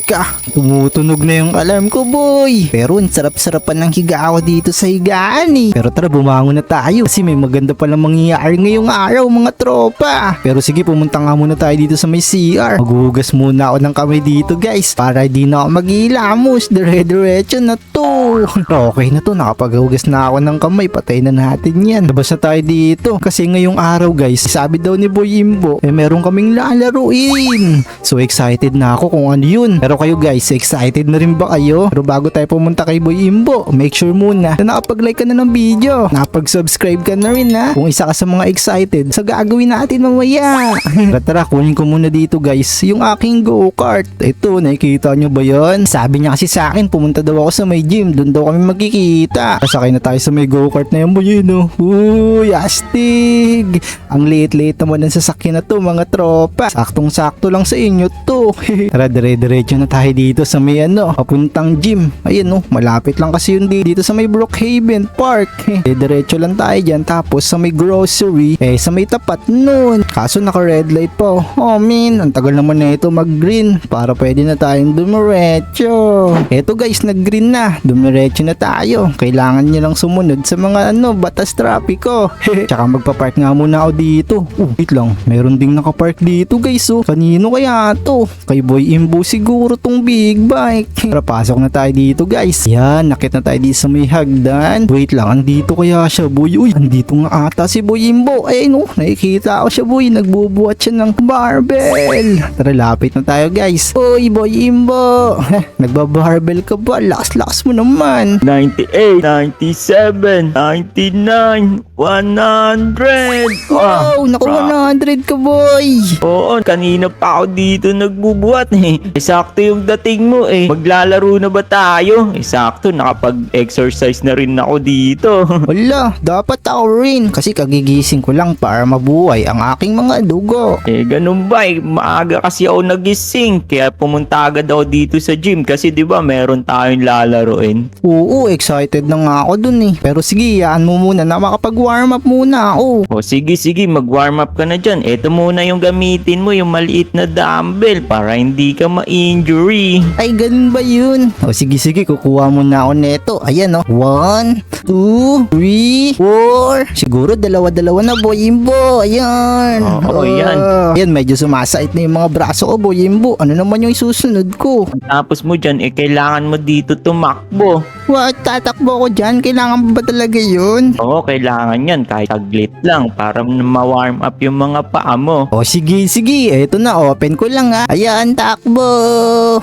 Teka, tumutunog na yung alarm ko boy. Pero ang sarap-sarapan ng higa ako dito sa higaan eh. Pero tara bumangon na tayo kasi may maganda palang mangyayari ngayong araw mga tropa. Pero sige pumunta nga muna tayo dito sa may CR. Maghuhugas muna ako ng kamay dito guys para di na ako mag-ilamos. Dire-diretso na to. Okay na to nakapaghugas na ako ng kamay. Patay na natin yan. Labas na tayo dito. Kasi ngayong araw guys, sabi daw ni Boy Imbo, eh meron kaming lalaruin. So excited na ako kung ano yun. Pero kayo guys, excited na rin ba kayo? Pero bago tayo pumunta kay Boy Imbo, make sure muna na nakapag-like ka na ng video. Nakapag-subscribe ka na rin ha. Kung isa ka sa mga excited sa gagawin natin mamaya. tara tara, kunin ko muna dito guys yung aking go-kart. Ito, nakikita nyo ba yun? Sabi niya kasi sa akin, pumunta daw ako sa may gym. Doon daw kami magkikita. Sakay na tayo sa may go-kart na yan boy no? Uy, astig! Ang liit-liit naman ng sasakyan na to mga tropa. Saktong-sakto lang sa inyo to. Tara, dire-diretso na tayo dito sa may ano, papuntang gym. Ayun no, malapit lang kasi yun di- dito sa may Brookhaven Park. Diretso lang tayo dyan. Tapos sa may grocery, eh sa may tapat nun. Kaso naka-red light pa. Oh man, ang tagal naman na ito mag-green para pwede na tayong dumiretso. Eto guys, nag-green na. Dumiretso na tayo. Kailangan nyo lang sumunod sa mga ano, batas trapiko. Tsaka magpa-park nga muna ako dito. Oh, wait lang. Meron ding nakapark dito guys oh. Kanino kaya to? Kay Boy Imbo siguro tong big bike. Tara, pasok na tayo dito guys. Yan, nakit na tayo dito sa may hagdan. Wait lang, andito kaya siya boy. Uy, andito nga ata si Boy Imbo. Ay no, nakikita ko siya boy. Nagbubuhat siya ng barbell. Tara, lapit na tayo guys. Uy, Boy Imbo. Nagbabarbell ka ba? Lakas-lakas mo naman. 98, 97, 99, 100. Ah, Wow, naku bra- 100 ka boy. Oo, kanina pa ako dito nagbubuhat eh. Eh, Sakto yung dating mo eh. Maglalaro na ba tayo? Eh, sakto, nakapag-exercise na rin ako dito. Wala, dapat ako rin kasi kagigising ko lang para mabuhay ang aking mga dugo. eh, ganun ba eh. Maaga kasi ako nagising. Kaya pumunta agad ako dito sa gym. Kasi di ba meron tayong lalaroin. Oo, excited na nga ako dun eh. Pero sige, yaan mo muna na makapag-warm up muna ako. O sige, sige, mag-warm up ka na dyan. Ito muna yung gamitin mo, yung maliit na dumbbell para hindi ka ma-injury. Ay, ganun ba yun? O sige, sige, kukuha muna ako neto. Ayan o. One, two, three, four. Siguro dalawa-dalawa na, boyimbo. Ayan. Oo, yan. Ah. Ayan, medyo sumasait na yung mga braso ko, boyimbo. Ano naman yung isusunod ko? Tapos mo dyan, eh, kailangan mo dito tumakbo. What? Tatakbo ko dyan? Kailangan ba talaga yun? Oo, kailangan yan kahit saglit lang para ma-warm up yung mga paa mo. O sige, sige. Eto na, open ko lang ha. Ayan, takbo.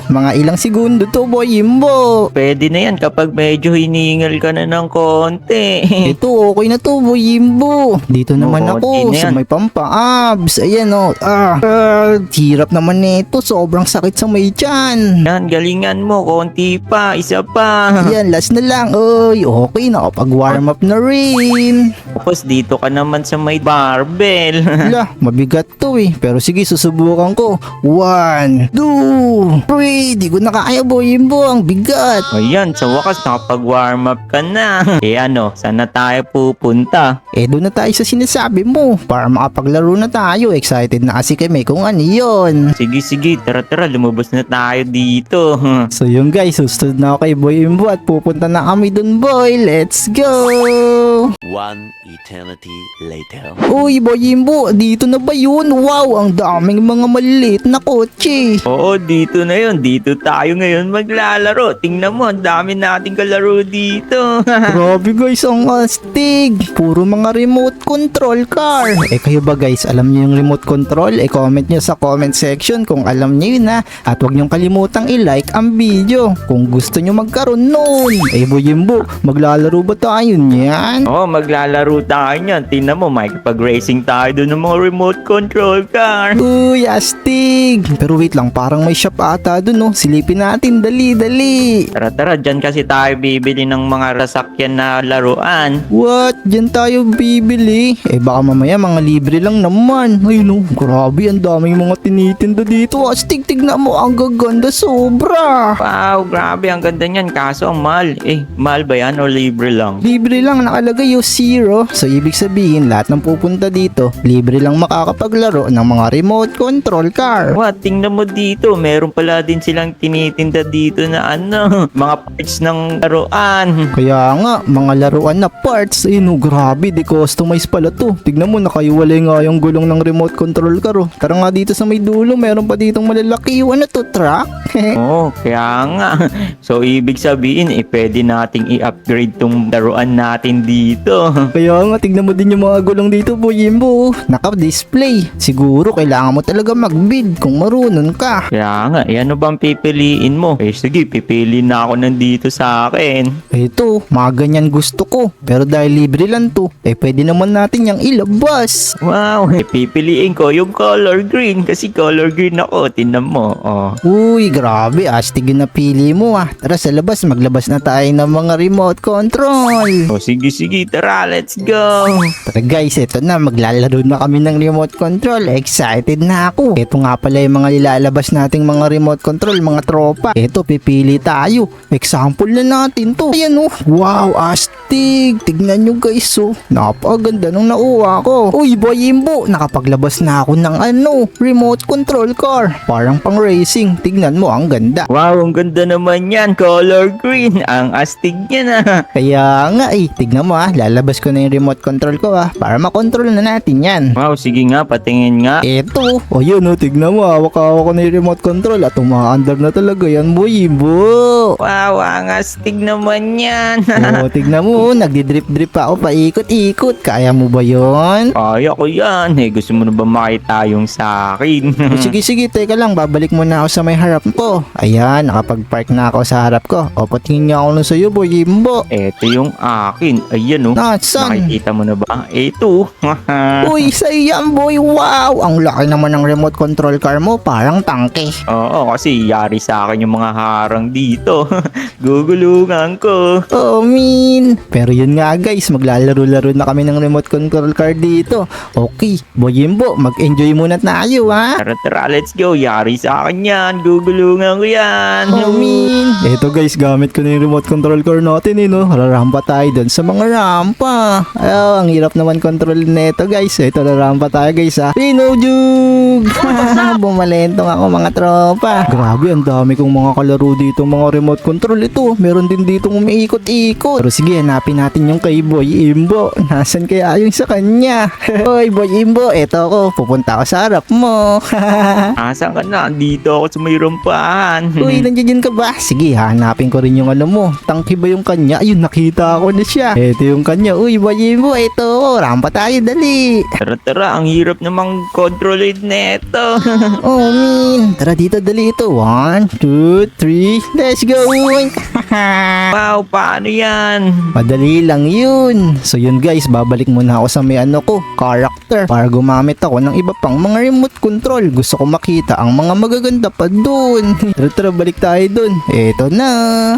Mga ilang segundo to, boyimbo. Pwede na yan kapag medyo hiningal ka na ng konti. Ito, okay na to, boyimbo. Dito naman Oo, ako, di na sa yan. may pampa-abs. Ayan o. Ah, ah, hirap naman nito. Sobrang sakit sa may tiyan. yan, galingan mo, konti pa, isa pa. Ayan, last na lang. Oy, okay, nakapag-warm up na rin. Tapos dito ka naman sa may barbell. Wala, mabigat to eh. Pero sige, susubukan ko. One, two, three. Di ko na kaya, boyimbo. Ang bigat. Ayan, sa wakas nakapag-warm up ka na. Eh ano, saan na tayo pupunta? Eh, doon na tayo sa sinasabi mo. Para makapaglaro na tayo. Excited na kasi kami kung ano yun. Sige, sige, tara, tara, lumabas na tayo dito. So yun guys, susunod na ako kay Boy Imbo at pupunta na kami dun boy. Let's go! One eternity later. Uy Boy Imbo, dito na ba yun? Wow, ang daming mga maliliit na kotse. Oo, dito na yun. Dito tayo ngayon maglalaro. Tingnan mo, ang dami nating kalaro dito. Grabe guys, ang astig. Puro mga remote control car. Eh kayo ba guys, alam niyo yung remote control? Eh comment niyo sa comment section kung alam niyo yun ha. At huwag niyong kalimutang i-like ang video kung gusto niyo magkaroon nun. Eh Boy Imbo, maglalaro ba tayo niyan? Oo, maglalaro tayo niyan. Tingnan mo, makikipag-racing tayo doon ng mga remote control car. Uy, astig! Pero wait lang, parang may shop ata dun, no? Silipin natin, dali, dali! Tara, tara, dyan kasi tayo bibili ng mga rasakyan na laruan. What? Diyan tayo bibili? Eh baka mamaya mga libre lang naman. Ay no, grabe, ang daming mga tinitinda dito. Astig, tignan mo, ang gaganda sobra! Wow, grabe, ang ganda niyan. Kaso ang mahal. Eh, mahal ba yan o libre lang? Libre lang, nakalagay yung zero. So ibig sabihin lahat ng pupunta dito, libre lang makakapaglaro ng mga remote control car. What? Tingnan mo dito. Meron pala din silang tinitinda dito na ano, mga parts ng laruan. Kaya nga, mga laruan na parts, eh no, grabe, di customize pala to. Tignan mo, nakaiwalay nga yung gulong ng remote control car oh. Tara nga dito sa may dulo, meron pa ditong malalaki yung ano to, truck. Oo, kaya nga. So, ibig sabihin, eh, pwede nating i-upgrade tong laruan natin dito. Kaya nga, tignan mo din yung mga gulong dito, Boy Jimbo. Naka-display. Siguro, kailangan mo talaga mag-bid kung marunong ka. Kaya nga, eh, ano bang pipiliin mo? Eh, sige, pipili na ako nandito sa akin. Ito, mga ganyan gusto ko. Pero dahil libre lang to, eh pwede naman natin yung ilabas. Wow, eh, pipiliin ko yung color green kasi color green ako. Tinan mo, oh. Uy, grabe, astig yung napili mo ah. Tara sa labas, maglabas na tayo ng mga remote control. Oh, sige, sige, tara, let's go. Tara guys, eto na, maglalaro na kami ng remote control. Excited na ako. Ito nga pala yung mga ilalabas nating mga remote control, mga tropa. Ito, pipili tayo. Example na natin to. Ayan oh. Wow, astig. Tignan nyo guys oh. Napakaganda nung nauwa ko. Uy, boy imbo. Nakapaglabas na ako ng ano, remote control car. Parang pang racing. Tignan mo, ang ganda. Wow, ang ganda naman yan, color green. Ang astig niya na. Kaya nga eh, tignan mo ah, lalabas ko na yung remote control ko ah, para makontrol na natin yan. Wow, sige nga, patingin nga. Eto, o yun o, tignan mo, hawak-hawak ko na yung remote control at umaandar na talaga yan, boy, bo. Wow, ang astig naman yan. o, tignan mo, nagdidrip-drip pa ako paikot-ikot. Kaya mo ba yon? Kaya ko yan. Eh, gusto mo na ba makita yung sa akin? O, sige, sige, teka lang, babalik muna ako sa may harap ko. Ayan, nakapag-park na ako sa harap ko. O, patingin nga ako nun sa'yo, boy, imbo. Ito yung akin. Ayan oh. Nasaan? Nakikita mo na ba? Ito. Uy, sa boy, wow! Ang laki naman ng remote control car mo, parang tangke. Oo, kasi yari sa akin yung mga harang dito. Gugulungan ko. Oh, min. Pero yun nga guys, maglalaro-laro na kami ng remote control car dito. Okay, Boyimbo, mag-enjoy muna tayo ha. Tara, tara, let's go. Yari sa akin yan. Gugulungan ko yan. Oh, min. Eto guys, gamit ko na yung remote control car natin eh, no? Rarampa tayo dun sa mga rampa. Ay, ang hirap naman control nito guys. Ito, rarampa tayo guys ha. Pinojug! Bumalentong ako mga tropa. Grabe, ang dami kong mga kalaro dito, mga remote control ito. Meron din dito umiikot-ikot. Pero sige, hanapin natin yung kay Boy Imbo. Nasaan kaya yung sa kanya? Hoy, Boy Imbo, eto ako. Pupunta ako sa harap mo. Asan ka na? Dito ako sa may rampahan. Uy, nandiyan ka ba? Sige, hanapin ko rin yung ano mo. Tangki ba yung kanya? Ayun, nakita ko na siya. Ito yung kanya. Uy, Boy Imbo, eto. Rampa tayo, dali. Tara, tara. Ang hirap namang controlid neto. Oh, min. Tara dito, dali ito. One, two, three. Let's go. wow, paano yan? Madali lang yun. So yun guys, babalik muna ako sa may ano ko, character. Para gumamit ako ng iba pang mga remote control. Gusto ko makita ang mga magaganda pa dun. tara tara, balik tayo dun. Eto na.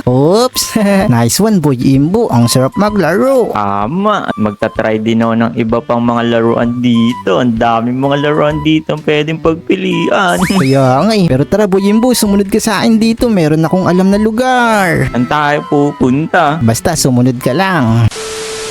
Oops. nice one boy Imbo. Ang sarap maglaro. Tama. At magta-try din ako ng iba pang mga laruan dito. Ang daming mga laruan dito ang pwedeng pagpilian. Kaya nga eh. Pero tara boy Imbo, sumunod ka sa akin dito. Meron akong alam na lugar. Saan tayo pupunta? Basta sumunod ka lang.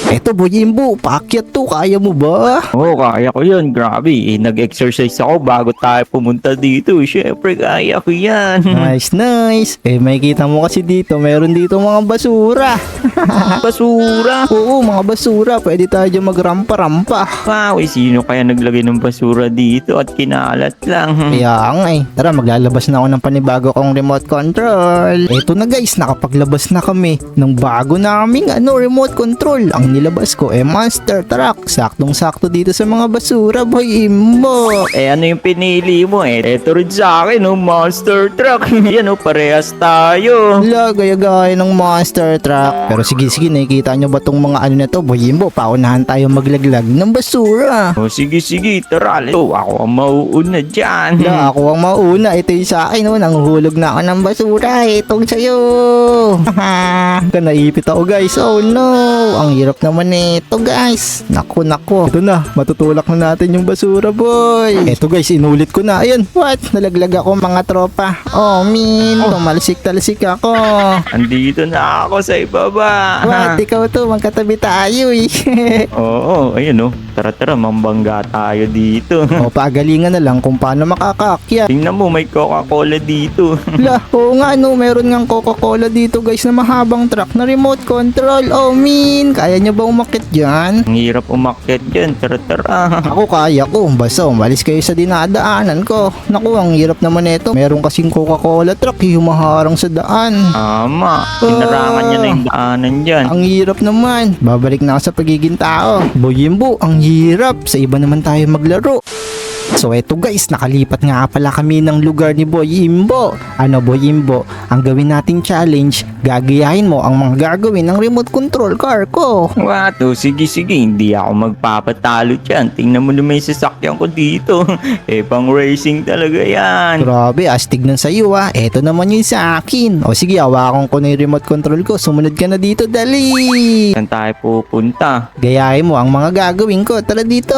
Eto boy Imbo, paakyat to. Kaya mo ba? Oo, kaya ko yun. Grabe, eh, nag-exercise ako bago tayo pumunta dito. Siyempre, kaya ko yan. Nice, nice. Eh, may kita mo kasi dito, meron dito mga basura. basura. Oo, mga basura. Pwede tayo dyan magrampa-rampa. Wow, eh, sino kaya naglagay ng basura dito at kinalat lang? Kaya nga eh. Tara, maglalabas na ako ng panibago kong remote control. Eto na guys, nakapaglabas na kami ng bago naming ano, remote control. Ang nilabas ko eh monster truck. Saktong-sakto dito sa mga basura, boy imbo. Eh, ano yung pinili mo eh? Eto rin sa akin, oh, monster truck. Yan, oh, parehas tayo. Wala, gaya-gaya ng monster truck. Pero sige, sige, nakikita nyo ba tong mga ano na to, boy imbo? Paunahan tayo maglaglag ng basura. Oh, sige, sige, tara. Ito, ako ang mauuna dyan. Na ako ang mauna. Ito yung sa akin. Oh. Nanghulog na ako ng basura. Itong sa'yo. Ka naipit ako guys. Oh no. Ang hirap naman ito guys. Naku naku. Ito na, matutulak na natin yung basura boy. Ito guys, inulit ko na. Ayun, what? Nalaglag ako mga tropa. Oh min, tumalsik-talsik ako. Andito na ako sa ibaba. What? Ikaw to, magkatabi tayo eh. Oo, ayun oh. Tara tara, mambangga tayo dito. o, pagalingan na lang kung paano makakaakyat. Tingnan mo, may Coca-Cola dito. La, oo nga no, meron ngang Coca-Cola dito guys na mahabang truck na remote control. Oh min, kaya nyo ba umakit dyan? Ang hirap umakyat dyan. Tara tara. Ako kaya ko, basta umalis kayo sa dinadaanan ko. Naku, ang hirap naman nito. Meron kasing Coca-Cola truck, eh, humaharang sa daan. Tama. Sinarangan niya na yung daanan dyan. Ang hirap naman. Babalik na ako sa pagiging tao. Boyimbo, ang hirap. Sa iba naman tayo maglaro. So eto guys, nakalipat nga pala kami ng lugar ni Boy Imbo. Ano Boy Imbo, ang gawin nating challenge, gagayahin mo ang mga gagawin ng remote control car ko. What? Oh, sige sige, hindi ako magpapatalo dyan. Tingnan mo naman yung sasakyan ko dito. eh, pang racing talaga yan. Grabe, astig ng sayo ah. Eto naman yung sa akin. O sige, hawakan ko na yung remote control ko. Sumunod ka na dito, dali. Saan tayo pupunta? Gayahin mo ang mga gagawin ko. Tara dito.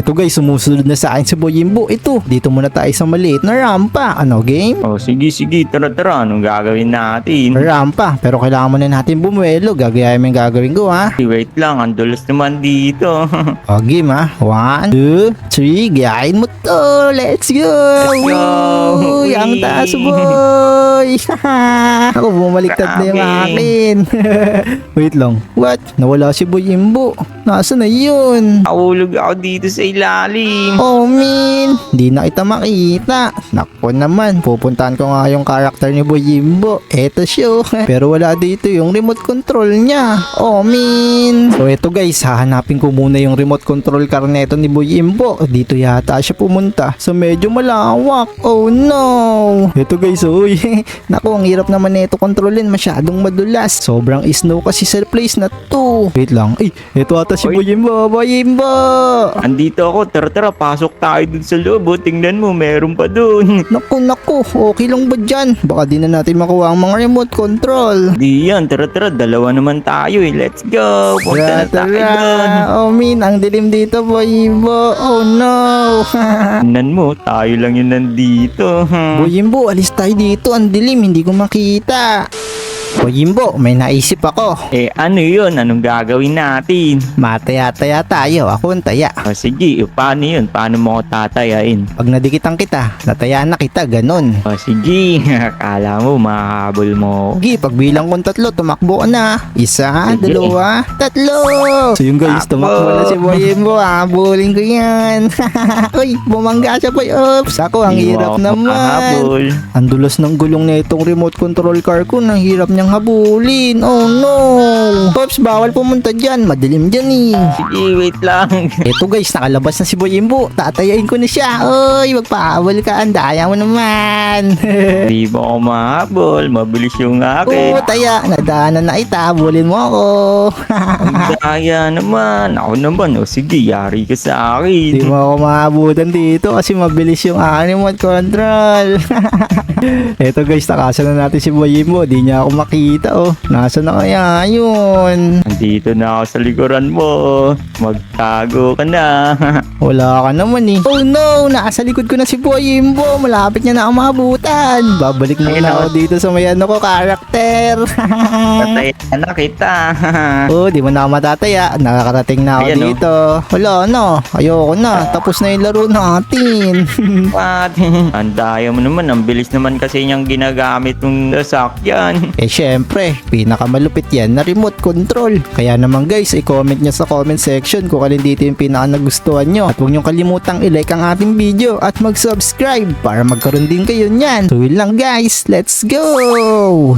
Ito guys, sumusunod na sa akin si Boyimbo. Ito, dito muna tayo sa maliit na rampa. Ano, game? Oh, sige sige, tara tara. Anong gagawin natin? Rampa. Pero kailangan muna natin bumuelo. Gagayahin mo yung gagawin ko ha. Wait lang, ang dulas naman dito. O, game ha. One, two, three. Gayahin mo to. Let's go. Let's go. Uy, ang taas boy. Ako, bumaliktad na yung akin. Wait lang. What? Nawala si Boy Imbo. Nasa na yun? Ahulog ako dito sa ilalim. Oh, min. Di na kita makita. Nako naman. Pupuntahan ko nga yung karakter ni Boy Jimbo. Eto siya. oh. Pero wala dito yung remote control niya. Oh, min. So, eto guys. Hahanapin ko muna yung remote control car neto ni Boy Jimbo. Dito yata siya pumunta. So, medyo malawak. Oh, no. Eto guys. Uy. Nako, ang hirap naman neto kontrolin. Masyadong madulas. Sobrang snow kasi sa place na to. Wait lang. Ay, eto ata si Oy. Boy Jimbo. Boy Jimbo. Andito ako, tara tara, pasok tayo dun sa loob. oh. Tingnan mo, meron pa dun. Naku, naku, okay lang ba dyan? Baka di na natin makuha ang mga remote control. Di yan, tara tara, dalawa naman tayo eh. Let's go. Punta na tayo dun. Oh, min, ang dilim dito, boyimbo. Oh, no. Tingnan mo, tayo lang yun nandito. boyimbo, alis tayo dito. Ang dilim, hindi ko makita. Boyimbo, may naisip ako. eh, ano yun? Anong gagawin natin? Mataya-taya tayo. Ako ang taya. O sige, eh, paano yun? Paano mo ako tatayain? Pag nadikitan kita, natayaan na kita, ganun. O sige, akala mo, mahabol mo. Sige, pagbilang kong tatlo, tumakbo ka na. Isa, Sige. dalawa, tatlo. So yung guys, tumakbo na si Boyimbo. Habulin ko yan. Uy, bumangga siya po. Oops, ako ang Di mo hirap ako naman. makahabol. Ang dulas ng gulong na itong remote control car ko. Nang hirap niyang habulin. Oh no. Oops, bawal pumunta dyan. Madilim dyan eh. Sige, wait lang. Eto guys, nakalabas na si Boyimbo. Tatayain ko na siya. Uy, magpahabol ka. Ang daya mo naman. Di mo ako mahabol. Mabilis yung akin. Oo, taya. Nadaanan na kita. Habulin mo ako. Ang daya naman. Ako naman. O sige, yari ka sa akin. mo ako maabutan dito kasi mabilis yung remote control. Eto guys, nakasan na natin si Boyimbo. Di niya ako makita oh. Nasa na kaya yun? Andito na ako sa likuran mo. Magtago ka na. Wala ka naman eh. Oh no, nasa likod ko na si Boyimbo. Malapit niya na ako maabutan. Babalik Ayun muna ako. ako dito sa may ano ko, karakter. Patay na kita. oh, di mo na ako matataya. Nakakarating na ako Ayan, oh. dito. Wala no, ayoko na. Tapos na yung laro natin. What? Ang mo naman. Ang bilis naman kasi niyang ginagamit ng sasakyan. Eh syempre, pinakamalupit yan na remote control. Kaya naman guys, i-comment nyo sa comment section kung alin dito yung pinaka nagustuhan nyo. At huwag nyo kalimutang i-like ang ating video at mag-subscribe para magkaroon din kayo niyan. So yun lang guys, let's go!